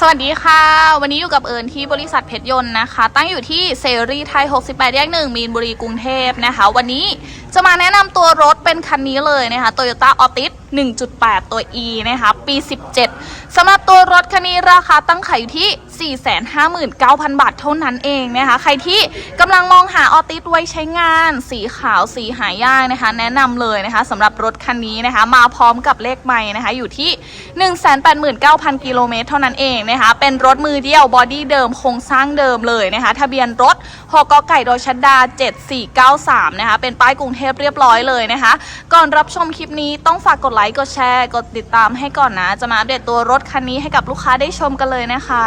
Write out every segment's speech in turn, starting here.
สวัสดีค่ะ วันนี้อยู่กับเอิญที่บริษัทเพชรยนต์นะคะ ตั้งอยู่ที่เซรีไทย 68 แยกหนึ่งมีนบุรีกรุงเทพนะคะ วันนี้จะมาแนะนำตัวรถเป็นคันนี้เลยนะคะ Toyota Altis 1.8 ตัว E นะคะ ปี 17 สำหรับตัวรถคันนี้ราคาตั้งขายอยู่ที่ 459,000 บาทเท่านั้นเองนะคะ ใครที่กำลังมองหาออติสไว้ใช้งาน สีขาวสีหายากนะคะ แนะนำเลยนะคะสำหรับรถคันนี้นะคะ มาพร้อมกับเลขไม้นะคะ อยู่ที่ 189,000 กิโลเมตรเท่านั้นเองนะคะ เป็นรถมือเดียวบอดี้เดิมโครงสร้างเดิมเลยนะคะ ทะเบียนรถ หกกไก่ดอชัดดา 7493 นะคะ เป็นป้ายกรุงเทพเรียบร้อยเลยนะคะ ก่อนรับชมคลิปนี้ต้องฝากกดไลค์กดแชร์ กดติดตามให้ก่อนนะ จะมาอัปเดตตัวรถคันนี้ให้กับลูกค้าได้ชมกันเลยนะคะ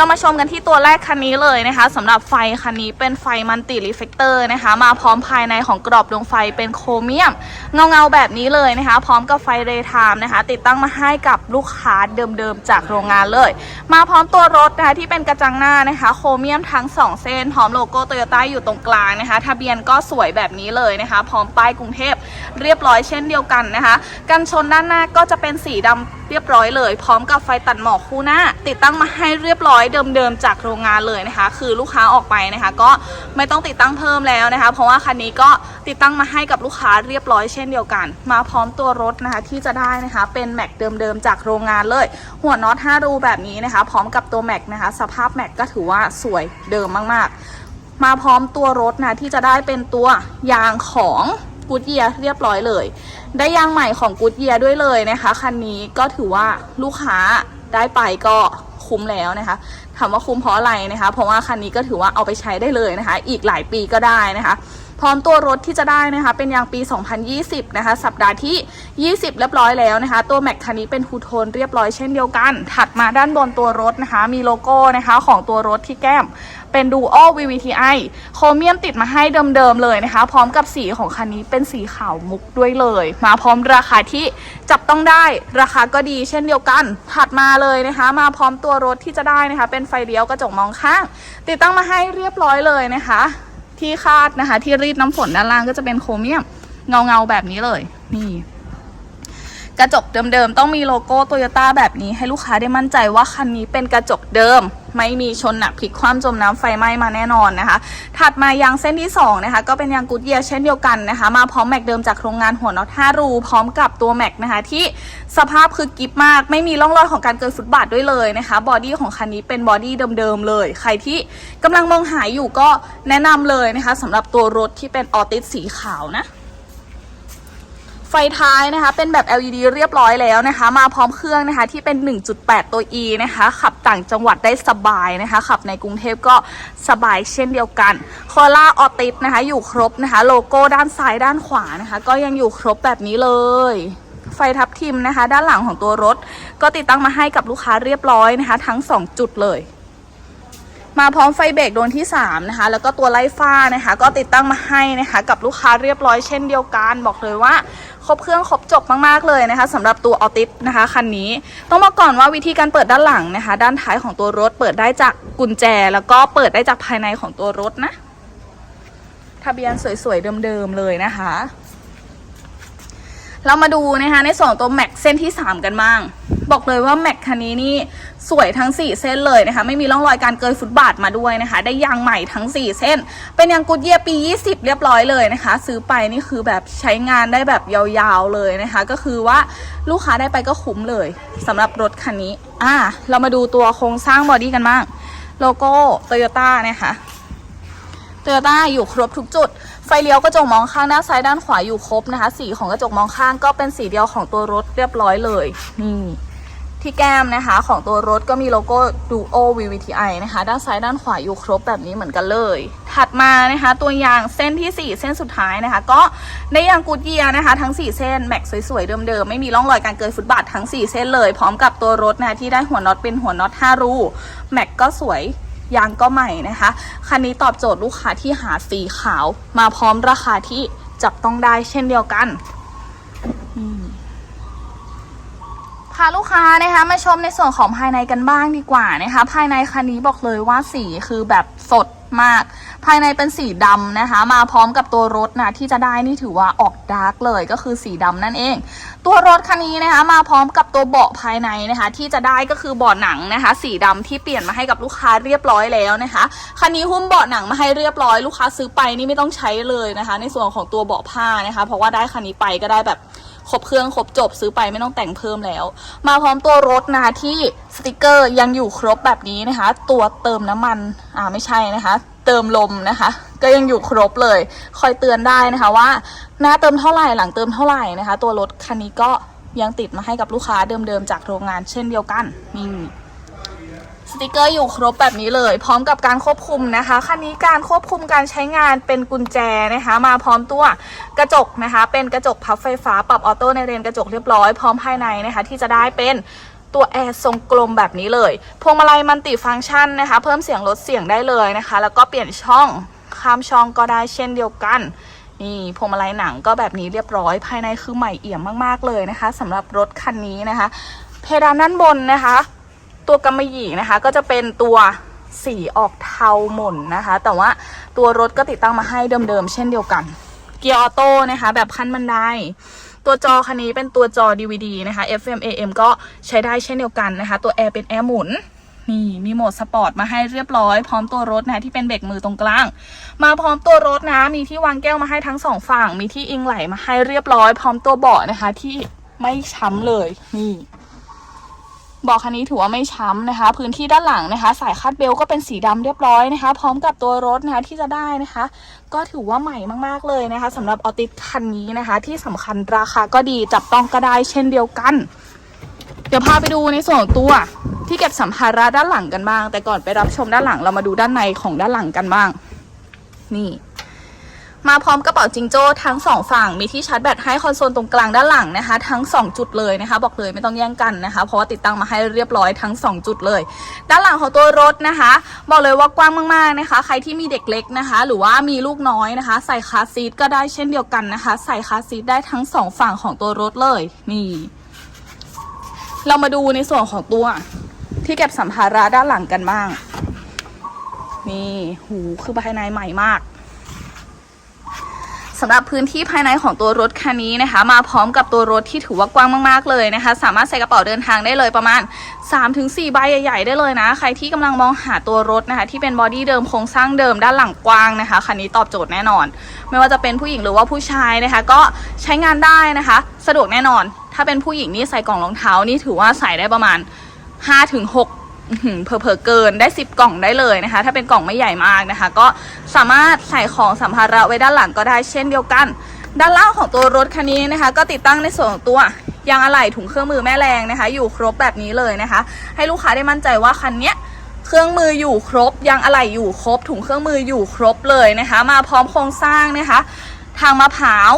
เรามาชมกันที่ตัวแรกคันนี้เลยนะคะสำหรับไฟคันนี้เป็นไฟมันติรีเฟกเตอร์นะคะ มาพร้อมภายในของกรอบดวงไฟเป็นโครเมียม เงาเงาๆแบบนี้เลยนะคะ พร้อมกับไฟเรย์ไทม์นะคะ ติดตั้งมาให้กับลูกค้าเดิมๆจากโรงงานเลย มาพร้อมตัวรถนะคะที่เป็นกระจังหน้านะคะ โครเมียมทั้ง 2 เส้นพร้อมโลโก้โตโยต้าอยู่ตรงกลางนะคะ ทะเบียนก็สวยแบบนี้เลยนะคะ พร้อมป้ายกรุงเทพเรียบร้อยเช่นเดียวกันนะคะ กันชนด้านหน้าก็จะเป็นสีดำ เรียบร้อยเลย พร้อมกับไฟตัดหมอกคู่หน้า ติดตั้งมาให้เรียบร้อยเดิมๆจากโรงงานเลยนะคะ คือลูกค้าออกไปนะคะ ก็ไม่ต้องติดตั้งเพิ่มแล้วนะคะ เพราะว่าคันนี้ก็ติดตั้งมาให้กับลูกค้าเรียบร้อยเช่นเดียวกัน มาพร้อมตัวรถนะคะที่จะได้นะคะเป็นแม็กเดิมๆจากโรงงานเลย หัวน็อต5รูแบบนี้นะคะ พร้อมกับตัวแม็กนะคะ สภาพแม็กก็ถือว่าสวยเดิมมากๆ มาพร้อมตัวรถนะที่จะได้เป็นตัวยางของกูดเยียเรียบร้อยเลย ได้ยางใหม่ของกูดเยียด้วยเลยนะคะ คันนี้ก็ถือว่าลูกค้าได้ไปก็คุ้มแล้วนะคะถามว่าคุ้มเพราะอะไรนะคะ เพราะว่าคันนี้ก็ถือว่าเอาไปใช้ได้เลยนะคะ อีกหลายปีก็ได้นะคะ พร้อมตัวรถที่จะได้นะคะ เป็นยางปี 2020 นะคะ สัปดาห์ที่ 20 เรียบร้อยแล้วนะคะ ตัวแม็กคันนี้เป็นทูโทนเรียบร้อยเช่นเดียวกัน ถัดมาด้านบนตัวรถนะคะ มีโลโก้นะคะของตัวรถที่แก้ม เป็น Duo VVTi โครเมียมติดมาให้เดิมๆเลยนะคะ พร้อมกับสีของคันนี้เป็นสีขาวมุกด้วยเลย มาพร้อมราคาที่จับต้องได้ราคาก็ดีเช่นเดียวกัน ถัดมาเลยนะคะ มาพร้อมตัวรถที่จะได้นะคะ เป็นไฟเลี้ยวกระจกมองข้าง ติดตั้งมาให้เรียบร้อยเลยนะคะ ที่คาดนะคะ ที่รีดน้ำฝนด้านล่างก็จะเป็นโครเมียมเงาเงาๆแบบนี้เลย นี่ กระจกเดิมๆ ต้องมีโลโก้โตโยต้าแบบนี้ให้ลูกค้าได้มั่นใจว่าคันนี้เป็นกระจกเดิม ไม่มีชนหนักพลิกคว่ำจมน้ำไฟไหม้มาแน่นอนนะคะ ถัดมายางเส้นที่2นะคะก็เป็นยางกูดเยียร์เช่นเดียวกันนะคะ มาพร้อมแม็กเดิมจากโรงงานหัวน็อต5รู พร้อมกับตัวแม็กนะคะที่สภาพคือกิฟมากไม่มีร่องรอยของการเกินฟุตบาทด้วยเลยนะคะบอดี้ของคันนี้เป็นบอดี้เดิมๆเลย ใครที่กำลังมองหาอยู่ก็แนะนำเลยนะคะสำหรับตัวรถที่เป็นออติสสีขาวนะ ไฟท้ายนะคะ เป็นแบบ LED เรียบร้อยแล้วนะคะ มาพร้อมเครื่องนะคะ ที่เป็น 1.8 ตัว E นะคะ ขับต่างจังหวัดได้สบายนะคะ ขับในกรุงเทพก็สบายเช่นเดียวกันโคล่าออติสนะคะ อยู่ครบนะคะ โลโก้ด้านซ้ายด้านขวานะคะ ก็ยังอยู่ครบแบบนี้เลย ไฟทับทิมนะคะ ด้านหลังของตัวรถ ก็ติดตั้งมาให้กับลูกค้าเรียบร้อยนะคะ ทั้ง 2 จุดเลย มาพร้อมไฟเบรกดวงที่3นะคะแล้วก็ตัวไล่ฟ้านะคะ ก็ติดตั้งมาให้นะคะ กับลูกค้าเรียบร้อยเช่นเดียวกัน บอกเลยว่าครบเครื่องครบจบมากๆเลยนะคะสำหรับตัวออติสนะคะคันนี้ต้องบอกก่อนว่าวิธีการเปิดด้านหลังนะคะ ด้านท้ายของตัวรถเปิดได้จากกุญแจ แล้วก็เปิดได้จากภายในของตัวรถนะ ทะเบียนสวยๆเดิมๆเลยนะคะ เรามาดูนะคะในส่วนตัวแม็กเส้นที่ 3 กันบ้าง บอกเลยว่าแม็กคันนี้นี่ สวยทั้ง 4 เส้นเลยนะคะ ไม่มีร่องรอยการเกยฟุตบาทมาด้วยนะคะ ได้ยางใหม่ทั้ง 4 เส้น เป็นยางกุดเยียปี 20 เรียบร้อยเลยนะคะ ซื้อไปนี่คือแบบใช้งานได้แบบยาวๆเลยนะคะ ก็คือว่าลูกค้าได้ไปก็คุ้มเลยสำหรับรถคันนี้อ่าเรามาดูตัวโครงสร้างบอดี้กันบ้างโลโก้โตโยต้านะคะโตโยต้าอยู่ครบทุกจุด ไฟเลี้ยวกระจกมองข้างด้านซ้ายด้านขวาอยู่ครบนะคะ สีของกระจกมองข้างก็เป็นสีเดียวของตัวรถเรียบร้อยเลยนี่ ที่แก้มนะคะ ของตัวรถก็มีโลโก้ Duo VVTi นะคะ ด้านซ้ายด้านขวาอยู่ครบแบบนี้เหมือนกันเลย ถัดมานะคะ ตัวยางเส้นทีสี่4 เส้นสุดท้ายนะคะ ก็ได้ยางกูดเยียนะคะ ทั้ง 4 เส้นแม็กสวยๆ เดิมๆ ไม่มีร่องรอยการเกินฟุตบาททั้ง 4 เส้นเลย พร้อมกับตัวรถนะคะที่ได้หัวน็อตเป็นหัวน็อต5รูแม็กก็สวยยางก็ใหม่นะคะ คันนี้ตอบโจทย์ลูกค้าที่หาสีขาว มาพร้อมราคาที่จับต้องได้เช่นเดียวกันอืมพาลูกค้านะคะมาชมในส่วนของภายในกันบ้างดีกว่านะคะ ภายในคันนี้บอกเลยว่าสีคือแบบสดมาก ภายในเป็นสีดำนะคะ มาพร้อมกับตัวรถนะที่จะได้นี่ถือว่าออกดาร์กเลยก็คือสีดำนั่นเอง ตัวรถคันนี้นะคะมาพร้อมกับตัวเบาะภายในนะคะ ที่จะได้ก็คือเบาะหนังนะคะ สีดำที่เปลี่ยนมาให้กับลูกค้าเรียบร้อยแล้วนะคะคันนี้หุ้มเบาะหนังมาให้เรียบร้อยลูกค้าซื้อไปนี่ไม่ต้องใช้เลยนะคะ ในส่วนของตัวเบาะผ้านะคะ เพราะว่าได้คันนี้ไปก็ได้แบบ ครบเครื่องครบจบซื้อไปไม่ต้องแต่งเพิ่มแล้ว มาพร้อมตัวรถนะคะที่สติกเกอร์ยังอยู่ครบแบบนี้นะคะ ตัวเติมน้ำมันอ่าไม่ใช่นะคะ เติมลมนะคะ ก็ยังอยู่ครบเลย คอยเตือนได้นะคะว่า หน้าเติมเท่าไหร่หลังเติมเท่าไหร่นะคะ ตัวรถคันนี้ก็ยังติดมาให้กับลูกค้าเดิมๆจากโรงงานเช่นเดียวกันนี่ สติกเกอร์อยู่ครบแบบนี้เลย พร้อมกับการควบคุมนะคะคันนี้การควบคุมการใช้งานเป็นกุญแจนะคะ มาพร้อมตัวกระจกนะคะ เป็นกระจกพับไฟฟ้าปรับออโต้ในเรนกระจกเรียบร้อยพร้อมภายในนะคะ ที่จะได้เป็นตัวแอร์ทรงกลมแบบนี้เลย พวงมาลัยมันติฟังก์ชันนะคะ เพิ่มเสียงลดเสียงได้เลยนะคะ แล้วก็เปลี่ยนช่องข้ามช่องก็ได้เช่นเดียวกันนี่พวงมาลัยหนังก็แบบนี้เรียบร้อย ภายในคือใหม่เอี่ยมมากๆเลยนะคะสำหรับรถคันนี้นะคะ เพดานด้านบนนะคะ ตัวกำมะหยี่นะคะ ก็จะเป็นตัวสีออกเทาหม่นนะคะ แต่ว่าตัวรถก็ติดตั้งมาให้เดิมๆเช่นเดียวกัน เกียร์ออโต้นะคะ แบบขั้นบันไดตัวจอคันนี้เป็นตัวจอ DVD นะคะ FM AM ก็ใช้ได้เช่นเดียวกันนะคะ ตัวแอร์เป็นแอร์หมุนนี่มีโหมดสปอร์ตมาให้เรียบร้อย พร้อมตัวรถนะที่เป็นเบรกมือตรงกลาง มาพร้อมตัวรถนะ มีที่วางแก้วมาให้ทั้งสองฝั่ง มีที่อิงไหลมาให้เรียบร้อย พร้อมตัวเบาะนะคะที่ไม่ช้ำเลยนี่ บาะคันนี้ถือว่าไม่ช้ำนะคะ พื้นที่ด้านหลังนะคะ สายคาดเบลก็เป็นสีดำเรียบร้อยนะคะ พร้อมกับตัวรถนะคะที่จะได้นะคะ ก็ถือว่าใหม่มากๆเลยนะคะสำหรับออติสคันนี้นะคะ ที่สำคัญราคาก็ดีจับต้องก็ได้เช่นเดียวกัน เดี๋ยวพาไปดูในส่วนของตัวที่เก็บสัมภาระด้านหลังกันบ้าง แต่ก่อนไปรับชมด้านหลังเรามาดูด้านในของด้านหลังกันบ้าง นี่ มาพร้อมกระเป๋าจิงโจ้ทั้งสองฝั่ง มีที่ชาร์จแบตให้คอนโซลตรงกลางด้านหลังนะคะ ทั้ง 2 จุดเลยนะคะ บอกเลยไม่ต้องแย่งกันนะคะ เพราะว่าติดตั้งมาให้เรียบร้อยทั้ง 2 จุดเลย ด้านหลังของตัวรถนะคะ บอกเลยว่ากว้างมากๆนะคะ ใครที่มีเด็กเล็กนะคะ หรือว่ามีลูกน้อยนะคะ ใส่คาซีทก็ได้เช่นเดียวกันนะคะ ใส่คาซีทได้ทั้งสองฝั่งของตัวรถเลยนี่เรามาดูในส่วนของตัวที่เก็บสัมภาระด้านหลังกันบ้างนี่หูคือภายในใหม่มาก สำหรับพื้นที่ภายในของตัวรถคันนี้นะคะ มาพร้อมกับตัวรถที่ถือว่ากว้างมากๆเลยนะคะ สามารถใส่กระเป๋าเดินทางได้เลยประมาณ 3-4 ใบใหญ่ ๆ ได้เลยนะ ใครที่กำลังมองหาตัวรถนะคะ ที่เป็นบอดี้เดิมโครงสร้างเดิมด้านหลังกว้างนะคะคันนี้ตอบโจทย์แน่นอน ไม่ว่าจะเป็นผู้หญิงหรือว่าผู้ชายนะคะ ก็ใช้งานได้นะคะ สะดวกแน่นอน ถ้าเป็นผู้หญิงนี่ใส่กล่องรองเท้านี่ถือว่าใส่ได้ประมาณ5-6อื้อหือ เผลอๆเกินได้ 10 กล่องได้เลยนะคะ ถ้าเป็นกล่องไม่ใหญ่มากนะคะ ก็สามารถใส่ของสัมภาระไว้ด้านหลังก็ได้เช่นเดียวกัน ด้านล่างของตัวรถคันนี้นะคะ ก็ติดตั้งในส่วนของตัวยางอะไหล่ถุงเครื่องมือแม่แรงนะคะ อยู่ครบแบบนี้เลยนะคะ ให้ลูกค้าได้มั่นใจว่าคันเนี้ยเครื่องมืออยู่ครบยางอะไหล่อยู่ครบ ถุงเครื่องมืออยู่ครบเลยนะคะ มาพร้อมโครงสร้างนะคะ ทางมะพร้าว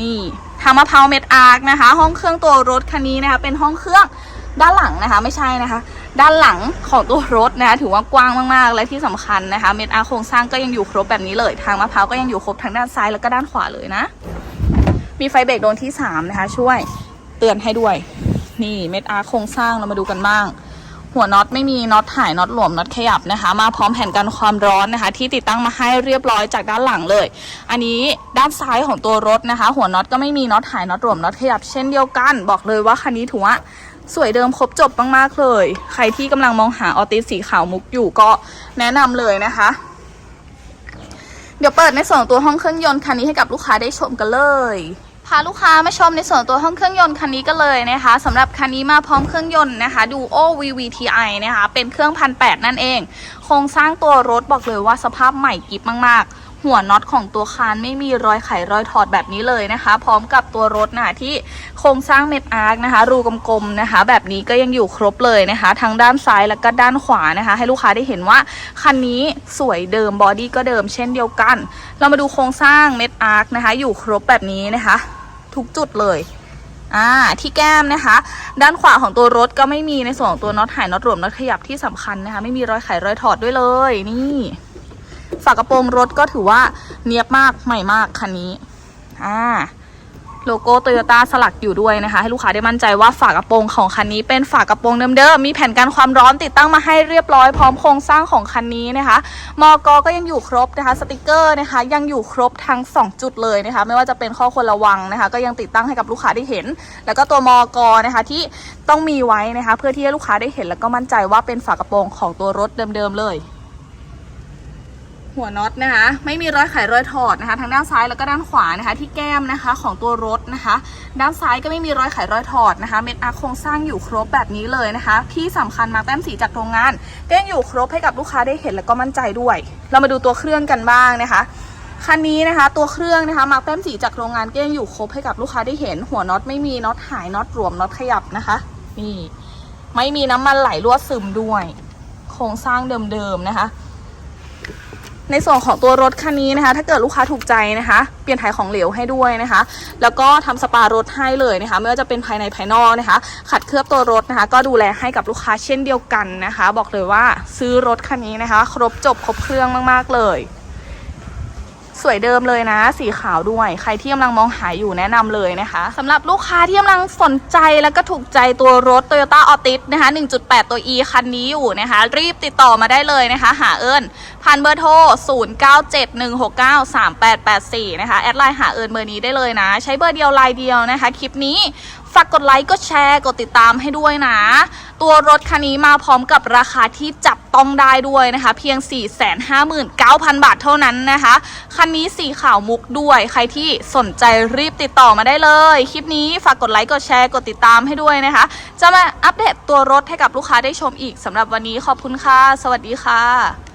นี่ทางมะพร้าวเม็ดอาร์คนะคะ ห้องเครื่องตัวรถคันนี้นะคะ เป็นห้องเครื่องด้านหลังนะคะ ไม่ใช่นะคะ ด้านหลังของตัวรถนะคะถือว่ากว้างมากๆ และที่สำคัญนะคะเม็ดอาร์โครงสร้างก็ยังอยู่ครบแบบนี้เลย ทางมะพร้าวก็ยังอยู่ครบทั้งด้านซ้ายแล้วก็ด้านขวาเลยนะ มีไฟเบรกโดนที่ 3 นะคะ ช่วยเตือนให้ด้วย นี่เม็ดอาร์โครงสร้างเรามาดูกันบ้าง หัวน็อตไม่มีน็อตถ่ายน็อตหลวมน็อตขยับนะคะ มาพร้อมแผ่นกันความร้อนนะคะ ที่ติดตั้งมาให้เรียบร้อยจากด้านหลังเลย อันนี้ด้านซ้ายของตัวรถนะคะ หัวน็อตก็ไม่มีน็อตถ่ายน็อตหลวมน็อตขยับเช่นเดียวกัน บอกเลยว่าคันนี้ถือว่า สวยเดิมครบจบมากๆเลย ใครที่กำลังมองหาออติสสีขาวมุกอยู่ก็แนะนำเลยนะคะ เดี๋ยวเปิดในส่วนตัวห้องเครื่องยนต์คันนี้ให้กับลูกค้าได้ชมกันเลยพาลูกค้ามาชมในส่วนตัวห้องเครื่องยนต์คันนี้กันเลยนะคะสำหรับคันนี้มาพร้อมเครื่องยนต์นะคะดูโอ VVTi นะคะเป็นเครื่องพันแนั่นเอง โครงสร้างตัวรถบอกเลยว่าสภาพใหม่กิฟมากๆ หัวน็อตของตัวคานไม่มีรอยไขรอยถอดแบบนี้เลยนะคะ พร้อมกับตัวรถนะะที่โครงสร้างเม็ดอาร์คนะคะ รูกลมๆนะคะ แบบนี้ก็ยังอยู่ครบเลยนะคะ ทั้งด้านซ้ายแล้วก็ด้านขวานะคะ ให้ลูกค้าได้เห็นว่าคันนี้สวยเดิมบอดี้ก็เดิมเช่นเดียวกัน เรามาดูโครงสร้างเม็ดอาร์คนะคะ อยู่ครบแบบนี้นะคะ ทุกจุดเลยอ่าที่แก้มนะคะ ด้านขวาของตัวรถก็ไม่มีในส่วนของตัวน็อตหายน็อตรวมน็อตขยับที่สำคัญนะคะ ไม่มีรอยไขรอยถอดด้วยเลยนี่ ฝากระโปรงรถก็ถือว่าเนียบมากใหม่มากคันนี้อ่าโลโก้โตโยต้าสลักอยู่ด้วยนะคะ ให้ลูกค้าได้มั่นใจว่าฝากระโปรงของคันนี้เป็นฝากระโปรงเดิมๆมีแผ่นกันความร้อนติดตั้งมาให้เรียบร้อยพร้อมโครงสร้างของคันนี้นะคะ มอกก็ยังอยู่ครบนะคะ สติกเกอร์นะคะ ยังอยู่ครบทั้ง 2 จุดเลยนะคะ ไม่ว่าจะเป็นข้อควรระวังนะคะ ก็ยังติดตั้งให้กับลูกค้าได้เห็น แล้วก็ตัวมอกนะคะที่ต้องมีไว้นะคะ เพื่อที่ให้ลูกค้าได้เห็น แล้วก็มั่นใจว่าเป็นฝากระโปรงของตัวรถเดิมๆเลย หัวน็อตนะคะ ไม่มีรอยไขรอยถอดนะคะ ทั้งด้านซ้ายแล้วก็ด้านขวานะคะ ที่แก้มนะคะของตัวรถนะคะ ด้านซ้ายก็ไม่มีรอยไขรอยถอดนะคะ เม็ดอาร์โครงสร้างอยู่ครบแบบนี้เลยนะคะ ที่สำคัญมาร์กแต้มสีจากโรงงานก็ยังอยู่ครบให้กับลูกค้าได้เห็นแล้วก็มั่นใจด้วย เรามาดูตัวเครื่องกันบ้างนะคะคันนี้นะคะตัวเครื่องนะคะมาร์กแต้มสีจากโรงงานก็ยังอยู่ครบให้กับลูกค้าได้เห็น หัวน็อตไม่มีน็อตหายน็อตรวมน็อตขยับนะคะ นี่ ไม่มีน้ำมันไหลรั่วซึมด้วย โครงสร้างเดิมๆนะคะ ในส่วนของตัวรถคันนี้นะคะ ถ้าเกิดลูกค้าถูกใจนะคะ เปลี่ยนถ่ายของเหลวให้ด้วยนะคะ แล้วก็ทำสปารถให้เลยนะคะ ไม่ว่าจะเป็นภายในภายนอกนะคะ ขัดเคลือบตัวรถนะคะ ก็ดูแลให้กับลูกค้าเช่นเดียวกันนะคะ บอกเลยว่าซื้อรถคันนี้นะคะ ครบจบครบเครื่องมาก ๆ เลย สวยเดิมเลยนะ สีขาวด้วย ใครที่กำลังมองหาอยู่แนะนำเลยนะคะสำหรับลูกค้าที่กำลังสนใจแล้วก็ถูกใจตัวรถ Toyota Altis นะคะ 1.8 ตัว E คันนี้อยู่นะคะ รีบติดต่อมาได้เลยนะคะ หาเอิญผ่านเบอร์โทร 0971693884 นะคะ แอดไลน์หาเอิญเบอร์นี้ได้เลยนะ ใช้เบอร์เดียวไลน์เดียวนะคะ คลิปนี้ากกดไลค์กดแชร์กดติดตามให้ด้วยนะ ตัวรถคันนี้มาพร้อมกับราคาที่จับต้องได้ด้วยนะคะ เพียง 459,000 บาทเท่านั้นนะคะ คันนี้สีขาวมุกด้วยใครที่สนใจรีบติดต่อมาได้เลย คลิปนี้ฝากกดไลค์กดแชร์กดติดตามให้ด้วยนะคะ จะมาอัปเดตตัวรถให้กับลูกค้าได้ชมอีกสำหรับวันนี้ขอบคุณค่ะ สวัสดีค่ะ